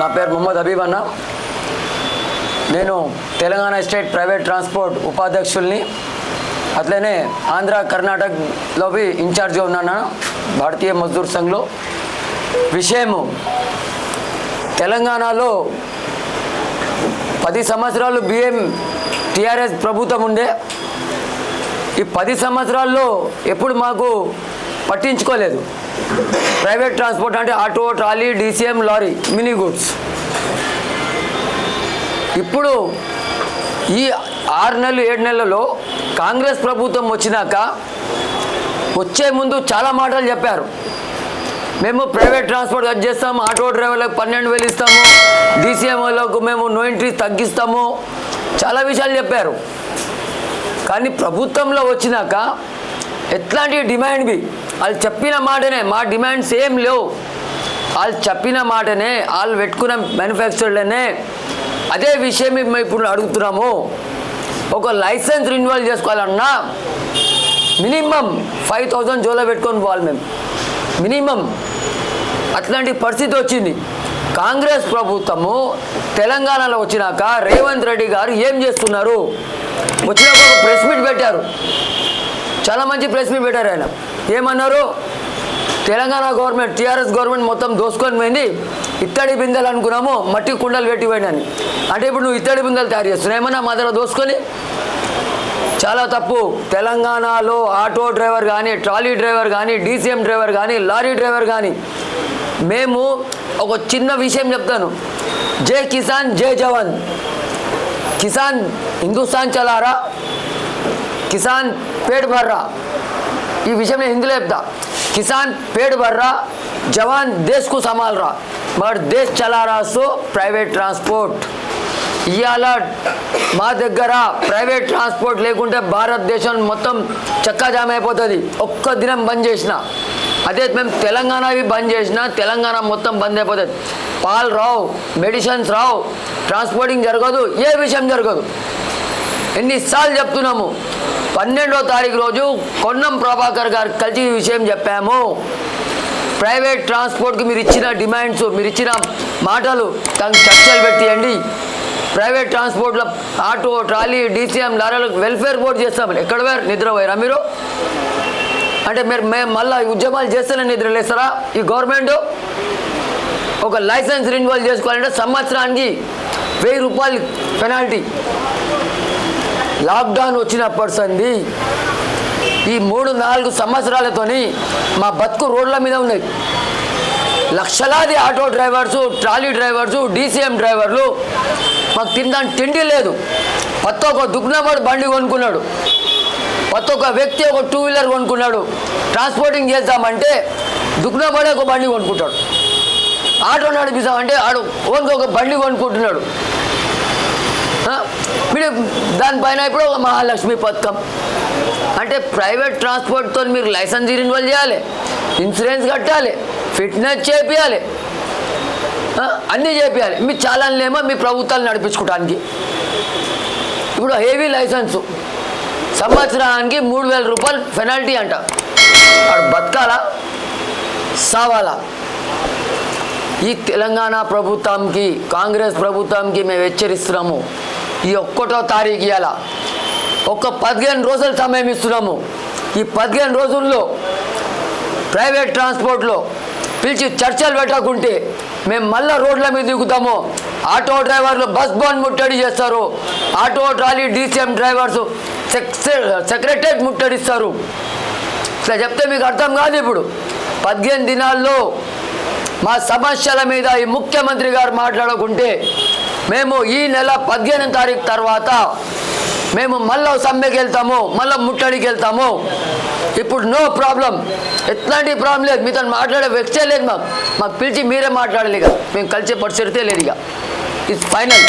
నా పేరు మొహమ్మద్ హబీబ్ అన్న. నేను తెలంగాణ స్టేట్ ప్రైవేట్ ట్రాన్స్పోర్ట్ ఉపాధ్యక్షుల్ని అట్లనే ఆంధ్ర కర్ణాటకలో ఇన్ఛార్జ్గా ఉన్నాను భారతీయ మజ్దూర్ సంఘ్లో. విషయము తెలంగాణలో పది సంవత్సరాలు బిఎం టిఆర్ఎస్ ప్రభుత్వం ఉండే. ఈ పది సంవత్సరాల్లో ఎప్పుడు మాకు పట్టించుకోలేదు. ప్రైవేట్ ట్రాన్స్పోర్ట్ అంటే auto trolley DCM lorry mini goods. ఇప్పుడు ఈ ఆరు నెలలు ఏడు నెలలలో కాంగ్రెస్ ప్రభుత్వం వచ్చినాక వచ్చే ముందు చాలా మాటలు చెప్పారు. మేము ప్రైవేట్ ట్రాన్స్పోర్ట్ కట్ చేస్తాము ఆటో డ్రైవర్లకు పన్నెండు వేలు ఇస్తాము డీసీఎం వాళ్ళకు మేము నో ఎంట్రీ తగ్గిస్తాము చాలా విషయాలు చెప్పారు. కానీ ప్రభుత్వంలో వచ్చినాక ఎట్లాంటి డిమాండ్వి వాళ్ళు చెప్పిన మాటనే మా డిమాండ్స్ ఏం లేవు. వాళ్ళు చెప్పిన మాటనే వాళ్ళు పెట్టుకున్న మ్యానుఫ్యాక్చర్లనే అదే విషయం మేము ఇప్పుడు అడుగుతున్నాము. ఒక లైసెన్స్ రిన్యువల్ చేసుకోవాలన్నా మినిమం ఫైవ్ థౌజండ్ జోలో పెట్టుకొని పోవాలి మేము. మినిమం. అట్లాంటి పరిస్థితి వచ్చింది. కాంగ్రెస్ ప్రభుత్వము తెలంగాణలో వచ్చినాక రేవంత్ రెడ్డి గారు ఏం చేస్తున్నారు? వచ్చినప్పుడు ఒక ప్రెస్ మీట్ పెట్టారు. చాలా మంచి ప్రెస్ మీట్ పెట్టారు ఆయన. ఏమన్నారు? తెలంగాణ గవర్నమెంట్ టీఆర్ఎస్ గవర్నమెంట్ మొత్తం దోసుకొని పోయింది. ఇత్తడి బిందెలు అనుకున్నాము మట్టి కుండలు పెట్టిపోయినని అంటే ఇప్పుడు నువ్వు ఇత్తడి బిందెలు తయారు చేస్తున్నావు. ఏమన్నా మా దగ్గర దోసుకొని? చాలా తప్పు. తెలంగాణలో ఆటో డ్రైవర్ కానీ ట్రాలీ డ్రైవర్ కానీ డీసీఎం డ్రైవర్ కానీ లారీ డ్రైవర్ కానీ మేము ఒక చిన్న విషయం చెప్తాను. జై కిసాన్ జై జవాన్. కిసాన్ హిందుస్థాన్ చలారా. కిసాన్ పేట్ భర్రా ఈ విషయం నేను హిందీలో చెప్తా. కిసాన్ పేట్ భర్రా జవాన్ దేశ్కు సమాలరా మరి దేశ్ చలారా సో ప్రైవేట్ ట్రాన్స్పోర్ట్. ఇవాళ మా దగ్గర ప్రైవేట్ ట్రాన్స్పోర్ట్ లేకుంటే భారతదేశం మొత్తం చక్కాజామ్ అయిపోతుంది ఒక్క దినం బంద్ చేసిన. అదే మేము తెలంగాణవి బంద్ చేసిన తెలంగాణ మొత్తం బంద్ అయిపోతుంది. పాలు రావు మెడిసిన్స్ రావు ట్రాన్స్పోర్టింగ్ జరగదు ఏ విషయం జరగదు. ఎన్నిసార్లు చెప్తున్నాము పన్నెండో తారీఖు రోజు కొన్నం ప్రభాకర్ గారు కలిసి ఈ విషయం చెప్పాము. ప్రైవేట్ ట్రాన్స్పోర్ట్కి మీరు ఇచ్చిన డిమాండ్స్ మీరు ఇచ్చిన మాటలు దానికి చర్చలు పెట్టియండి. ప్రైవేట్ ట్రాన్స్పోర్ట్లో ఆటో ట్రాలీ డీసీఎం లారీలకు వెల్ఫేర్ బోర్డు చేస్తామని. ఎక్కడ వేరు నిద్రపోయారా మీరు? అంటే మీరు మేము మళ్ళీ ఉద్యమాలు చేస్తేనే నిద్రలేస్తారా ఈ గవర్నమెంట్ ఒక లైసెన్స్ రెన్యువల్ చేసుకోవాలంటే సంవత్సరానికి వెయ్యి రూపాయలు పెనాల్టీ. లాక్డౌన్ వచ్చినప్పటి సంది ఈ మూడు నాలుగు సంవత్సరాలతోని మా బతుకు రోడ్ల మీద ఉన్నాయి. లక్షలాది auto drivers trolley drivers DCM డ్రైవర్లు మాకు తినడానికి తిండి లేదు. పత్త ఒక దుగ్నవాడు బండి కొనుక్కున్నాడు. పత్త ఒక వ్యక్తి ఒక టూ వీలర్ కొనుక్కున్నాడు. ట్రాన్స్పోర్టింగ్ చేద్దామంటే దుగ్నవాడే ఒక బండి కొనుక్కుంటాడు. ఆటో నడిపిస్తామంటే ఆడు ఓన్గా ఒక బండి కొనుక్కుంటున్నాడు. మీరు దానిపైన ఇప్పుడు ఒక మహాలక్ష్మి పథకం. అంటే ప్రైవేట్ ట్రాన్స్పోర్ట్తో మీరు లైసెన్స్ రిన్యువల్ చేయాలి ఇన్సూరెన్స్ కట్టాలి ఫిట్నెస్ చేపియాలి అన్నీ చేపియాలి. మీ చాలానేమో మీ ప్రభుత్వాలు నడిపించుకోవడానికి ఇప్పుడు హెవీ లైసెన్సు. సంవత్సరానికి మూడు వేల రూపాయలు పెనాల్టీ అంట. వాడు బతకాలా? సావాలా? ఈ తెలంగాణ ప్రభుత్వంకి కాంగ్రెస్ ప్రభుత్వంకి మేము హెచ్చరిస్తున్నాము. ఈ ఒక్కటో తారీఖు ఇవాళ ఒక పదిహేను రోజులు సమయం ఇస్తున్నాము. ఈ పదిహేను రోజుల్లో ప్రైవేట్ ట్రాన్స్పోర్ట్లో పిలిచి చర్చలు పెట్టకుంటే మేము మళ్ళా రోడ్ల మీద దిగుతాము. ఆటో డ్రైవర్లు బస్ బాన్ ముట్టడి చేస్తారు. Auto trolley DCM drivers secretariat ముట్టడిస్తారు. ఇట్లా చెప్తే మీకు అర్థం కాదు ఇప్పుడు. పదిహేను దినాల్లో మా సమస్యల మీద ఈ ముఖ్యమంత్రి గారు మాట్లాడకుంటే మేము ఈ నెల పదిహేను తారీఖు తర్వాత మేము మళ్ళీ సమ్మెకి వెళ్తాము మళ్ళీ ముట్టడికి వెళ్తాము. ఇప్పుడు నో ప్రాబ్లం ఎట్లాంటి ప్రాబ్లం లేదు. మీతో మాట్లాడే వ్యక్తే లేదు మాకు. మాకు పిలిచి మీరే మాట్లాడాలి ఇక మేము కలిసే పరిస్థితే లేదు ఇక ఇట్స్ ఫైనల్